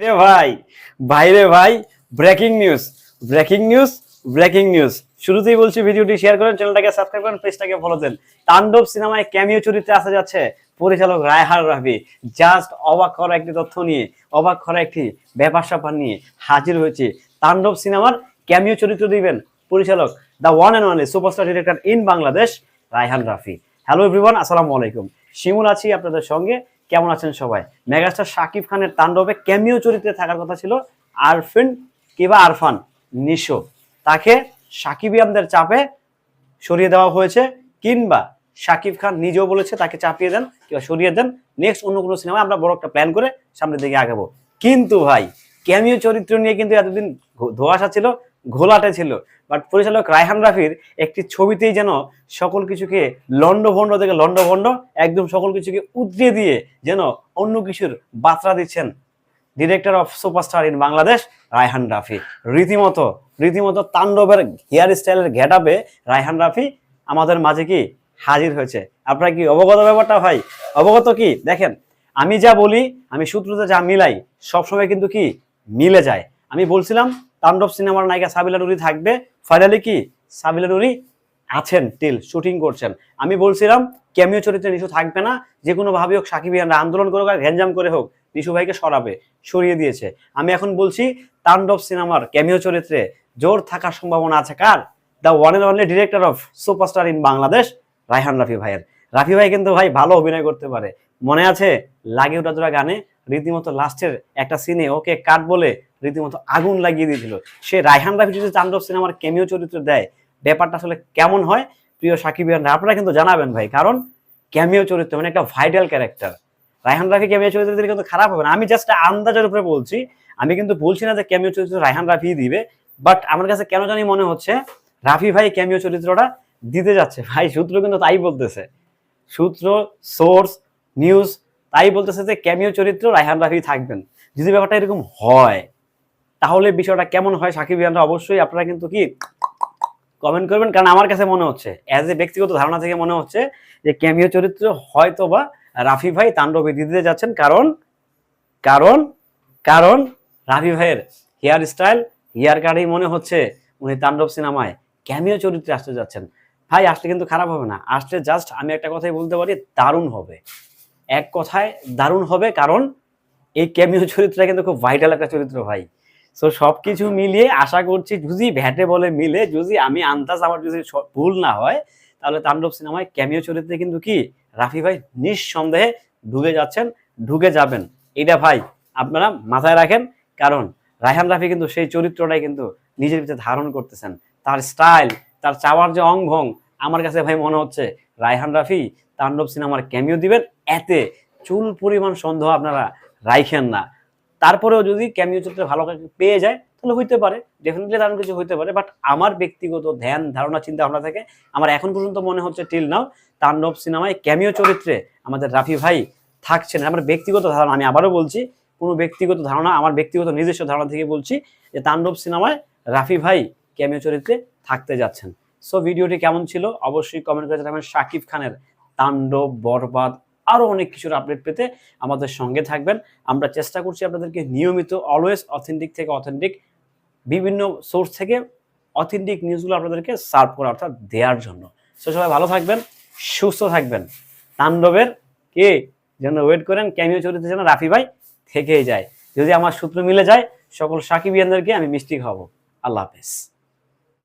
রে ভাই ভাইরে ভাই breaking news breaking news breaking news শুরুতেই বলছি ভিডিওটি শেয়ার করেন চ্যানেলটাকে সাবস্ক্রাইব করেন পেজটাকে ফলো দেন। তাণ্ডব সিনেমায় ক্যামিও চরিত্রে আসা যাচ্ছে পরিচালক রায়হার রাফি জাস্ট অবাক করা একটি তথ্য নিয়ে, অবাক করা একটি ব্যাপার স্যাপার নিয়ে হাজির হয়েছে। তাণ্ডব সিনেমার ক্যামিও চরিত্র দিবেন পরিচালক the one and only superstar director in Bangladesh Raihan Rafi hello everyone আসসালামু আলাইকুম। শিমুল আছি আপনাদের সঙ্গে। কেমন আছেন সবাই? মেগাস্টার শাকিব খানের তাণ্ডবে ক্যামিও চরিত্রে থাকার কথা ছিল আরফিন কিবা আরফান নিশো। তাকে সাকিবিয়ানদের চাপে সরিয়ে দেওয়া হয়েছে কিংবা শাকিব খান নিজেও বলেছে তাকে চাপিয়ে দেন কিংবা সরিয়ে দেন। নেক্সট অন্য কোনো সিনেমায় আমরা বড় একটা প্ল্যান করে সামনের দিকে আগাবো। কিন্তু ভাই ক্যামিও চরিত্র নিয়ে কিন্তু এতদিন ধোঁয়াশা ছিল। ঘোলাটে ছিল। বাট পরিচালক রায়হান রাফির একটি ছবিতেই যেন সকল কিছুকে লন্ডভন্ড থেকে লন্ডভন্ড একদম সকল কিছুকে উতরিয়ে দিয়ে যেন অন্য কিছুর বার্তা দিচ্ছেন director of superstar in Bangladesh Raihan Rafi. রীতিমতো রীতিমতো তাণ্ডবের হেয়ার স্টাইলের ঘেট আপে রায়হান রাফি আমাদের মাঝে কি হাজির হয়েছে? আপনার কি অবগত ব্যাপারটা ভাই? অবগত কি? দেখেন, আমি যা বলি, আমি সূত্রতে যা মিলাই, সবসময় কিন্তু কি মিলে যায়। আমি বলছিলাম তাণ্ডব সিনেমার নায়িকা সাবিলা নুরি থাকবে। ফাইনালি কি? সাবিলা নুরি আছেন টিল শুটিং করছেন। আমি বলছিলাম ক্যামিও চরিত্রে নিশু থাকবে না, যে কোনো ভাবে হোক, সাকিব ইয়ানরা আন্দোলন করে হোক আর ঘ্যাঞ্জাম করে হোক, নিশু ভাইকে সরাবে, সরিয়ে দিয়েছে। আমি এখন বলছি, তাণ্ডব সিনেমার ক্যামিও চরিত্রে জোর থাকার সম্ভাবনা আছে কার? The one and only director of superstar in Bangladesh Raihan Rafi ভাইয়ের। রাফি ভাই কিন্তু ভাই ভালো অভিনয় করতে পারে। মনে আছে লাগে ওটা জোড়া গানে, রীতিমতো লাস্টের একটা সিনে ওকে কাট বলে রীতিমতো আগুন লাগিয়ে দিয়েছিল। সে রায়হান রাফি যদি তাণ্ডব সিনেমার ক্যামিও চরিত্র দেয়, ব্যাপারটা আসলে কেমন হয়? প্রিয় সাকিবিয়ানরা আপনারা কিন্তু জানাবেন ভাই, কারণ ক্যামিও চরিত্র মানে একটা vital character Raihan Rafi cameo চরিত্র দিলে কিন্তু খারাপ হবে না। আমি জাস্ট আন্দাজের উপরে বলছি, আমি কিন্তু বলছি না যে ক্যামিও চরিত্র রায়হান রাফি দিবে বাট আমার কাছে কেন জানি মনে হচ্ছে, রাফি ভাই ক্যামিও চরিত্রটা দিতে যাচ্ছে। ভাই, সূত্র কিন্তু তাই বলতেছে। সূত্র সোর্স নিউজ তাই বলতেছে যে ক্যামিও চরিত্র রায়হান রাফি থাকবেন। যদি ব্যাপারটা এরকম হয় তাহলে বিষয়টা কেমন হয় সাকিব ইয়ানরা অবশ্যই আপনারা কিন্তু কি কমেন্ট করবেন, কারণ আমার কাছে মনে হচ্ছে অ্যাজ এ ব্যক্তিগত ধারণা থেকে মনে হচ্ছে যে ক্যামিও চরিত্র হয়তো বা রাফি ভাই তাণ্ডবে দিতে যাচ্ছেন, কারণ কারণ কারণ রাফি ভাইয়ের হেয়ার স্টাইল হেয়ার কাটেই মনে হচ্ছে উনি তাণ্ডব সিনেমায় ক্যামিও চরিত্রে আসতে যাচ্ছেন। ভাই, আসলে কিন্তু খারাপ হবে না, আসলে জাস্ট আমি একটা কথাই বলতে পারি, দারুণ হবে। এক কথায় দারুণ হবে, কারণ এই ক্যামিও চরিত্রটা কিন্তু খুব ভাইটাল একটা চরিত্র ভাই। সো সবকিছু মিলিয়ে আশা করছি যদি ভ্যাটে বলে মিলে, যদি আমি আন্দাজ আমার যদি ভুল না হয়, তাহলে তাণ্ডব সিনেমায় ক্যামিও চরিত্রে কিন্তু কি? রাফি ভাই নিঃসন্দেহে ঢুকে যাচ্ছেন, ঢুকে যাবেন। এটা ভাই আপনারা মাথায় রাখেন, কারণ রায়হান রাফি কিন্তু সেই চরিত্রটাই কিন্তু নিজের ভিতরে ধারণ করতেছেন। তার স্টাইল তার চাওয়ার যে অং ভং আমার কাছে ভাই মনে হচ্ছে রায়হান রাফি তাণ্ডব সিনেমার ক্যামিও দিবেন, এতে চুল পরিমাণ সন্দেহ আপনারা রাইখেন না। তারপরেও যদি ক্যামিও চরিত্রে ভালো কাউকে পেয়ে যায়, তাহলে হইতে পারে ডেফিনেটলি তেমন কিছু হইতে পারে বাট আমার ব্যক্তিগত ধ্যান, ধারণা চিন্তা ভাবনা থেকে আমার এখন পর্যন্ত মনে হচ্ছে টিল নাও তাণ্ডব সিনেমায় ক্যামিও চরিত্রে আমাদের রাফি ভাই থাকছেন। আমার ব্যক্তিগত ধারণা, আমি আবারও বলছি, কোনো ব্যক্তিগত ধারণা, আমার ব্যক্তিগত নিজস্ব ধারণা থেকে বলছি যে তাণ্ডব সিনেমায় রাফি ভাই ক্যামিও চরিত্রে থাকতে যাচ্ছেন। সো ভিডিওটি কেমন ছিল? অবশ্যই কমেন্ট করে জানাবেন শাকিব খানের তাণ্ডব বরবাদ আরও অনেক কিছুর আপডেট পেতে আমাদের সঙ্গে থাকবেন। আমরা চেষ্টা করছি আপনাদেরকে নিয়মিত অলওয়েজ অথেন্টিক থেকে অথেন্টিক বিভিন্ন সোর্স থেকে অথেন্টিক নিউজগুলো আপনাদেরকে সার্ভ করা অর্থাৎ দেওয়ার জন্য। সো সবাই ভালো থাকবেন, সুস্থ থাকবেন। তাণ্ডবের কে যেন ওয়েট করেন, ক্যামিও চরিত্রে যেন রাফি ভাই থেকেই যায়। যদি আমার সূত্র মিলে যায়, সকল সাকিবিয়ানদেরকে আমি মিষ্টি খাব আল্লাহ হাফেজ।